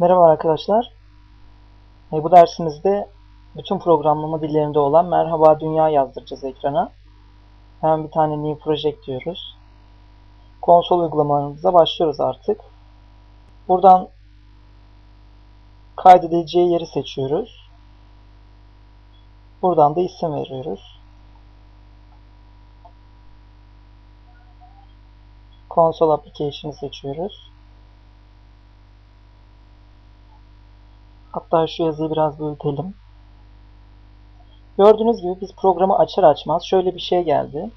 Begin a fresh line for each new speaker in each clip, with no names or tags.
Merhaba arkadaşlar. E, bu dersimizde bütün programlama dillerinde olan Merhaba Dünya yazdıracağız ekrana. Hemen bir tane New Project diyoruz. Konsol uygulamalarımıza başlıyoruz artık. Buradan kaydedileceği yeri seçiyoruz. Buradan da isim veriyoruz. Console Application'ı seçiyoruz. Hatta şu yazıyı biraz büyütelim. Gördüğünüz gibi biz programı açar açmaz şöyle bir şey geldi.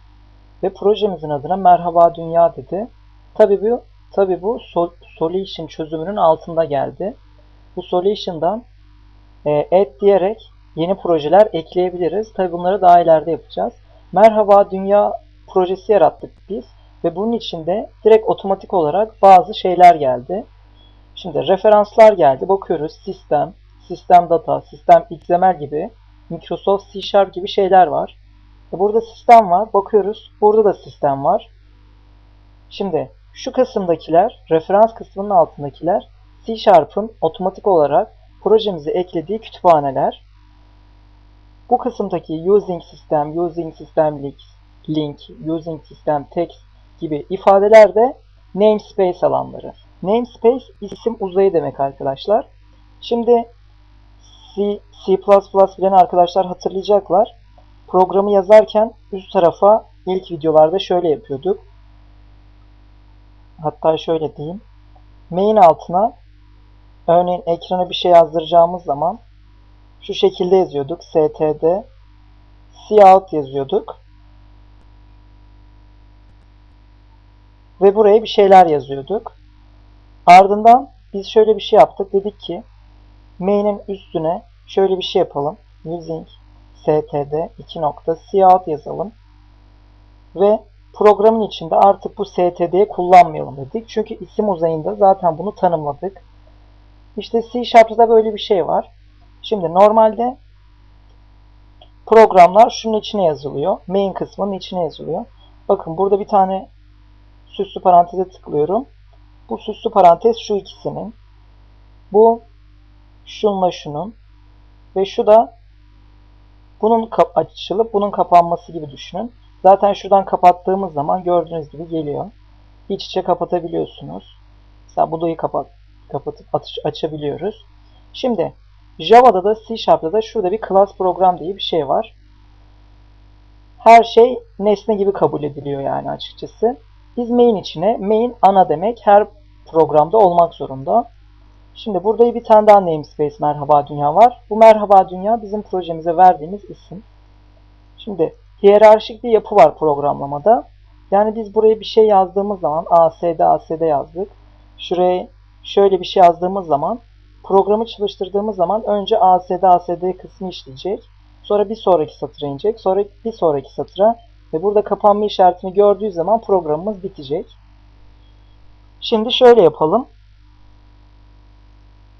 Ve projemizin adına Merhaba Dünya dedi. Tabi bu, tabi bu Solution çözümünün altında geldi. Bu Solution'dan e, add diyerek yeni projeler ekleyebiliriz. Tabi bunları daha ileride yapacağız. Merhaba Dünya projesi yarattık biz. Ve bunun içinde direkt otomatik olarak bazı şeyler geldi. Şimdi referanslar geldi. Bakıyoruz sistem, sistem data, sistem XML gibi Microsoft C Sharp gibi şeyler var. E burada sistem var. Bakıyoruz. Burada da sistem var. Şimdi şu kısımdakiler, referans kısmının altındakiler C Sharp'ın otomatik olarak projemize eklediği kütüphaneler. Bu kısımdaki using system, using system link, using system text gibi ifadeler de namespace alanları. Namespace isim uzayı demek arkadaşlar. Şimdi C, C++ bilen arkadaşlar hatırlayacaklar. Programı yazarken üst tarafa ilk videolarda şöyle yapıyorduk. Hatta şöyle diyeyim. Main altına örneğin ekrana bir şey yazdıracağımız zaman şu şekilde yazıyorduk. std cout yazıyorduk. Ve buraya bir şeyler yazıyorduk. Ardından biz şöyle bir şey yaptık. Dedik ki main'in üstüne şöyle bir şey yapalım. Using std 2 nokta cout yazalım. Ve programın içinde artık bu std'yi kullanmayalım dedik. Çünkü isim uzayında zaten bunu tanımladık. İşte C Sharp'ta böyle bir şey var. Şimdi normalde programlar şunun içine yazılıyor. Main kısmının içine yazılıyor. Bakın burada bir tane süslü paranteze tıklıyorum. Bu süslü parantez şu ikisinin. Bu şunla şunun. Ve şu da bunun açılıp bunun kapanması gibi düşünün. Zaten şuradan kapattığımız zaman gördüğünüz gibi geliyor. İç içe kapatabiliyorsunuz. Mesela bu doyu kapat, kapatıp aç, açabiliyoruz. Şimdi Java'da da C Sharp'ta da şurada bir class program diye bir şey var. Her şey nesne gibi kabul ediliyor yani açıkçası. Biz main içine, main ana demek her programda olmak zorunda. Şimdi burada bir tane daha namespace merhaba dünya var. Bu merhaba dünya bizim projemize verdiğimiz isim. Şimdi hiyerarşik bir yapı var programlamada. Yani biz buraya bir şey yazdığımız zaman ASD ASD yazdık. Şuraya şöyle bir şey yazdığımız zaman programı çalıştırdığımız zaman önce ASD ASD kısmı işleyecek. Sonra bir sonraki satıra inecek. Sonra bir sonraki satıra ve burada kapanma işaretini gördüğü zaman programımız bitecek. Şimdi şöyle yapalım.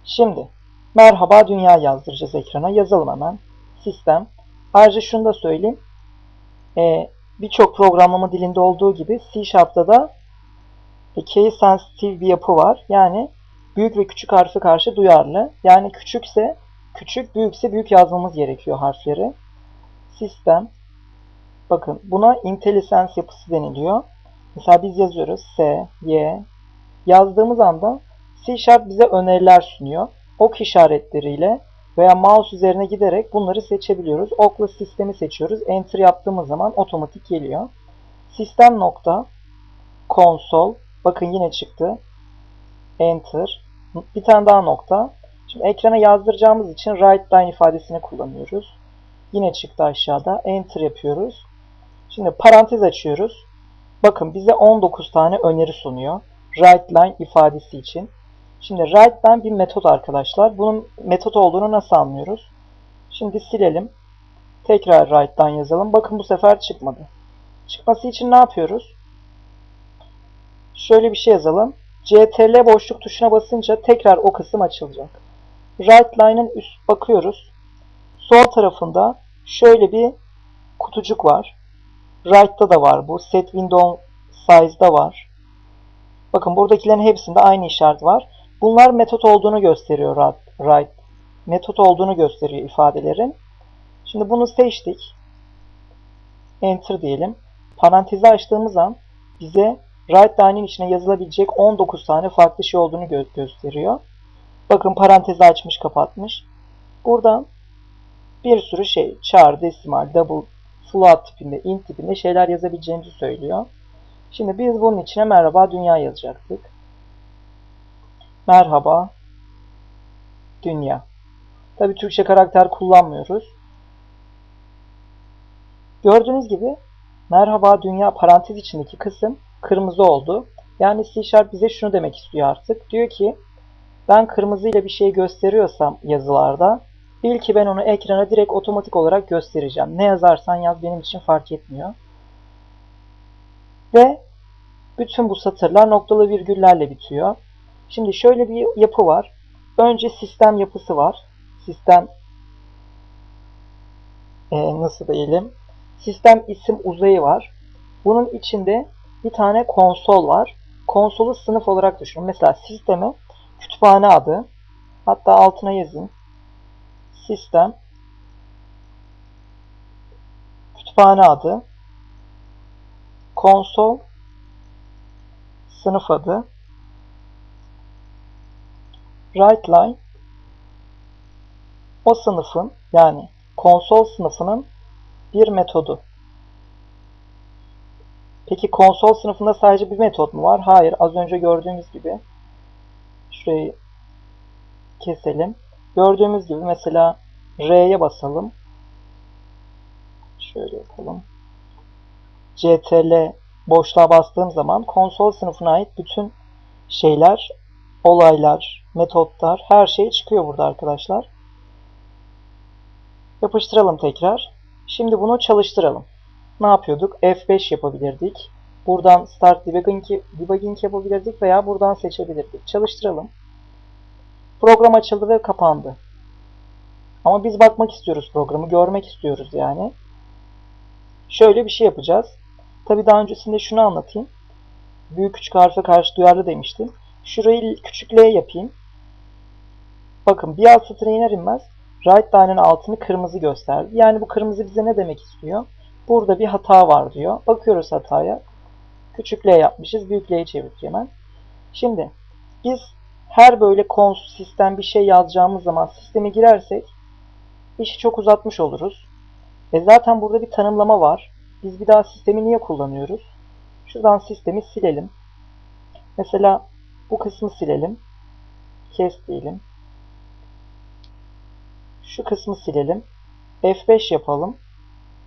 Şimdi merhaba dünya yazdıracağız ekrana. Yazalım hemen. Sistem. Ayrıca şunu da söyleyeyim. Ee, Birçok programlama dilinde olduğu gibi C Sharp'ta da case sensitive bir yapı var. Yani büyük ve küçük harfi karşı duyarlı. Yani küçükse küçük, büyükse büyük yazmamız gerekiyor harfleri. Sistem. Bakın buna IntelliSense yapısı deniliyor. Mesela biz yazıyoruz S, Y. Yazdığımız anda C Sharp bize öneriler sunuyor. Ok işaretleriyle veya mouse üzerine giderek bunları seçebiliyoruz. Okla sistemi seçiyoruz. Enter yaptığımız zaman otomatik geliyor. Sistem nokta konsol. Bakın yine çıktı. Enter. Bir tane daha nokta. Şimdi ekrana yazdıracağımız için write line ifadesini kullanıyoruz. Yine çıktı aşağıda. Enter yapıyoruz. Şimdi parantez açıyoruz. Bakın bize 19 tane öneri sunuyor. Write line ifadesi için. Şimdi write'den bir metot arkadaşlar. Bunun metot olduğunu nasıl anlıyoruz? Şimdi silelim. Tekrar write'dan yazalım. Bakın bu sefer çıkmadı. Çıkması için ne yapıyoruz? Şöyle bir şey yazalım. CTRL boşluk tuşuna basınca tekrar o kısım açılacak. Write line'ın üst bakıyoruz. Sol tarafında şöyle bir kutucuk var. Write'da da var bu. Set window size'da var. Bakın buradakilerin hepsinde aynı işaret var. Bunlar metot olduğunu gösteriyor right- right. Metot olduğunu gösteriyor ifadelerin. Şimdi bunu seçtik. Enter diyelim. Parantezi açtığımız an bize write line'in içine yazılabilecek 19 tane farklı şey olduğunu gö- gösteriyor. Bakın parantezi açmış kapatmış. Buradan bir sürü şey char, decimal, double, float tipinde, int tipinde şeyler yazabileceğimizi söylüyor. Şimdi biz bunun içine merhaba dünya yazacaktık. Merhaba dünya. Tabi Türkçe karakter kullanmıyoruz. Gördüğünüz gibi merhaba dünya parantez içindeki kısım kırmızı oldu. Yani C Sharp bize şunu demek istiyor artık. Diyor ki ben kırmızıyla bir şey gösteriyorsam yazılarda bil ki ben onu ekrana direkt otomatik olarak göstereceğim. Ne yazarsan yaz benim için fark etmiyor. Ve bütün bu satırlar noktalı virgüllerle bitiyor. Şimdi şöyle bir yapı var. Önce sistem yapısı var. Sistem e, nasıl diyelim? Sistem isim uzayı var. Bunun içinde bir tane konsol var. Konsolu sınıf olarak düşünün. Mesela sisteme kütüphane adı. Hatta altına yazın. Sistem kütüphane adı konsol sınıf adı write line o sınıfın yani konsol sınıfının bir metodu. Peki konsol sınıfında sadece bir metot mu var? Hayır. Az önce gördüğümüz gibi şurayı keselim. Gördüğümüz gibi mesela R'ye basalım. Şöyle yapalım. CTRL boşluğa bastığım zaman konsol sınıfına ait bütün şeyler, olaylar, metotlar, her şey çıkıyor burada arkadaşlar. Yapıştıralım tekrar. Şimdi bunu çalıştıralım. Ne yapıyorduk? F5 yapabilirdik. Buradan Start Debugging, debugging yapabilirdik veya buradan seçebilirdik. Çalıştıralım. Program açıldı ve kapandı. Ama biz bakmak istiyoruz programı, görmek istiyoruz yani. Şöyle bir şey yapacağız. Tabii daha öncesinde şunu anlatayım. Büyük küçük harfe karşı duyarlı demiştim. Şurayı küçük L yapayım. Bakın bir alt satıra iner inmez right line'ın altını kırmızı gösterdi. Yani bu kırmızı bize ne demek istiyor? Burada bir hata var diyor. Bakıyoruz hataya. Küçük L yapmışız. Büyük L'yi çevirdik hemen. Şimdi biz her böyle kons sistem bir şey yazacağımız zaman sisteme girersek işi çok uzatmış oluruz. E zaten burada bir tanımlama var. Biz bir daha sistemi niye kullanıyoruz? Şuradan sistemi silelim. Mesela bu kısmı silelim. Kes diyelim. Şu kısmı silelim. F5 yapalım.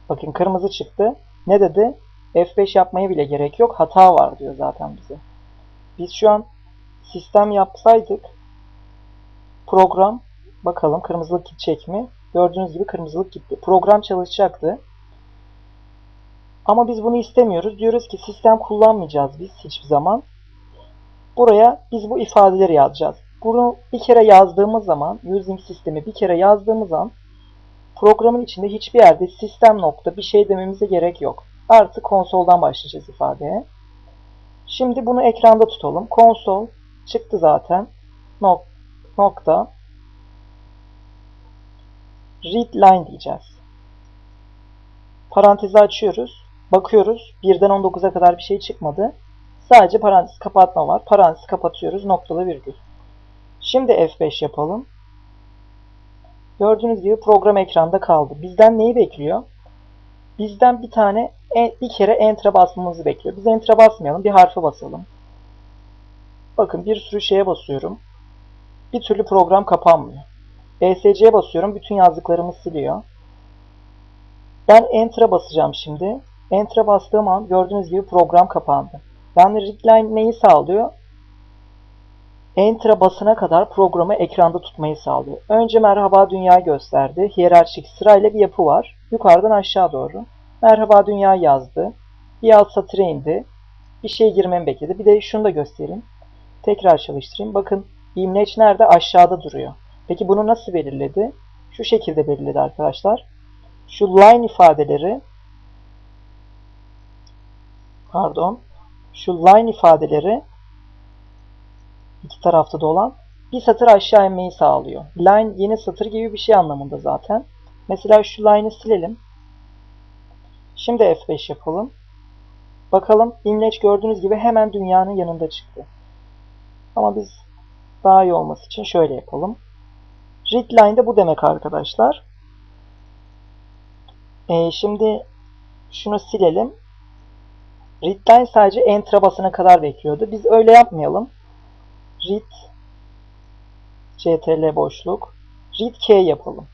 Bakın kırmızı çıktı. Ne dedi? F5 yapmaya bile gerek yok. Hata var diyor zaten bize. Biz şu an sistem yapsaydık program bakalım kırmızılık gidecek mi? Gördüğünüz gibi kırmızılık gitti. Program çalışacaktı. Ama biz bunu istemiyoruz. Diyoruz ki sistem kullanmayacağız biz hiçbir zaman. Buraya biz bu ifadeleri yazacağız. Bunu bir kere yazdığımız zaman, using sistemi bir kere yazdığımız zaman programın içinde hiçbir yerde sistem nokta bir şey dememize gerek yok. Artık konsoldan başlayacağız ifadeye. Şimdi bunu ekranda tutalım. Konsol çıktı zaten. Nok nokta read line diyeceğiz. Parantezi açıyoruz. Bakıyoruz. 1'den 19'a kadar bir şey çıkmadı. Sadece parantez kapatma var. Parantezi kapatıyoruz. Noktalı virgül. Şimdi F5 yapalım. Gördüğünüz gibi program ekranda kaldı. Bizden neyi bekliyor? Bizden bir tane bir kere Enter'a basmamızı bekliyor. Biz Enter'a basmayalım. Bir harfe basalım. Bakın bir sürü şeye basıyorum. Bir türlü program kapanmıyor. ESC'ye basıyorum. Bütün yazdıklarımı siliyor. Ben Enter'a basacağım şimdi. Enter'a bastığım an gördüğünüz gibi program kapandı. Yani readline neyi sağlıyor? Enter'a basana kadar programı ekranda tutmayı sağlıyor. Önce merhaba dünya gösterdi. Hiyerarşik sırayla bir yapı var. Yukarıdan aşağı doğru. Merhaba dünya yazdı. Bir alt satıra indi. Bir şey girmemi bekledi. Bir de şunu da göstereyim. Tekrar çalıştırayım. Bakın imleç nerede? Aşağıda duruyor. Peki bunu nasıl belirledi? Şu şekilde belirledi arkadaşlar. Şu line ifadeleri pardon şu line ifadeleri iki tarafta da olan bir satır aşağı inmeyi sağlıyor. Line yeni satır gibi bir şey anlamında zaten. Mesela şu line'ı silelim. Şimdi F5 yapalım. Bakalım imleç gördüğünüz gibi hemen dünyanın yanında çıktı. Ama biz daha iyi olması için şöyle yapalım. Readline de bu demek arkadaşlar. Ee, şimdi şunu silelim. Readline sadece Enter'a basana kadar bekliyordu. Biz öyle yapmayalım. Read CTRL boşluk Read K yapalım.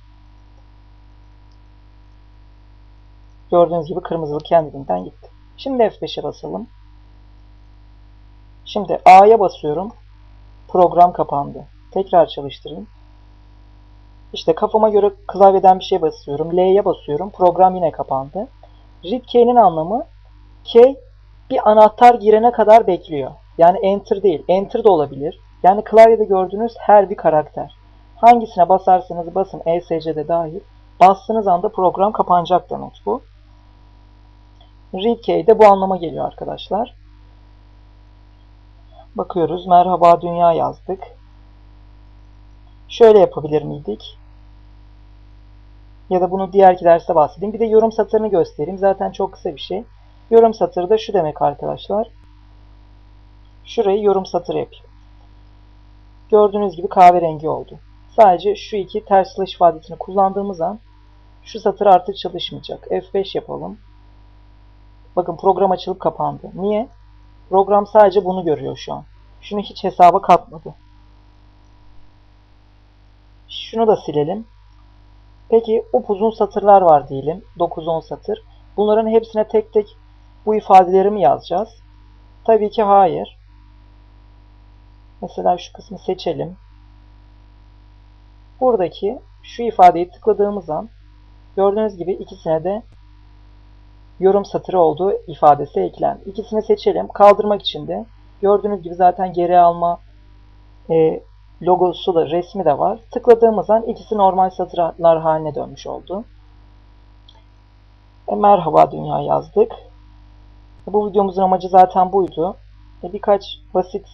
Gördüğünüz gibi kırmızılık kendiliğinden gitti. Şimdi F5'e basalım. Şimdi A'ya basıyorum. Program kapandı. Tekrar çalıştırayım. İşte kafama göre klavyeden bir şey basıyorum. L'ye basıyorum. Program yine kapandı. Read K'nin anlamı K bir anahtar girene kadar bekliyor. Yani Enter değil. Enter de olabilir. Yani klavyede gördüğünüz her bir karakter. Hangisine basarsanız basın ESC'de dahil. Bastığınız anda program kapanacak demek bu. Read de bu anlama geliyor arkadaşlar. Bakıyoruz. Merhaba dünya yazdık. Şöyle yapabilir miydik? Ya da bunu diğerki derste bahsedeyim. Bir de yorum satırını göstereyim. Zaten çok kısa bir şey. Yorum satırı da şu demek arkadaşlar. Şurayı yorum satırı yapayım. Gördüğünüz gibi kahverengi oldu. Sadece şu iki ters slash ifadesini kullandığımız an şu satır artık çalışmayacak. F5 yapalım. Bakın program açılıp kapandı. Niye? Program sadece bunu görüyor şu an. Şunu hiç hesaba katmadı. Şunu da silelim. Peki upuzun satırlar var diyelim. 9-10 satır. Bunların hepsine tek tek bu ifadeleri mi yazacağız? Tabii ki hayır. Mesela şu kısmı seçelim. Buradaki şu ifadeyi tıkladığımız an gördüğünüz gibi ikisine de yorum satırı olduğu ifadesi eklendi. İkisini seçelim. Kaldırmak için de gördüğünüz gibi zaten geri alma e, logosu da resmi de var. Tıkladığımız an ikisi normal satırlar haline dönmüş oldu. E, merhaba dünya yazdık. Bu videomuzun amacı zaten buydu. E, birkaç basit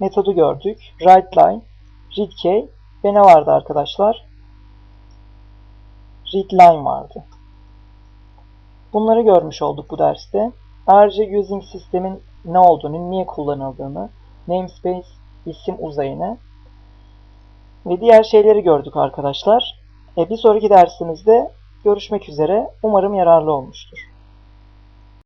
metodu gördük. WriteLine, ReadKey ve ne vardı arkadaşlar? ReadLine vardı. Bunları görmüş olduk bu derste. Ayrıca using sistemin ne olduğunu, niye kullanıldığını, namespace, isim uzayını ve diğer şeyleri gördük arkadaşlar. E, bir sonraki dersimizde görüşmek üzere. Umarım yararlı olmuştur.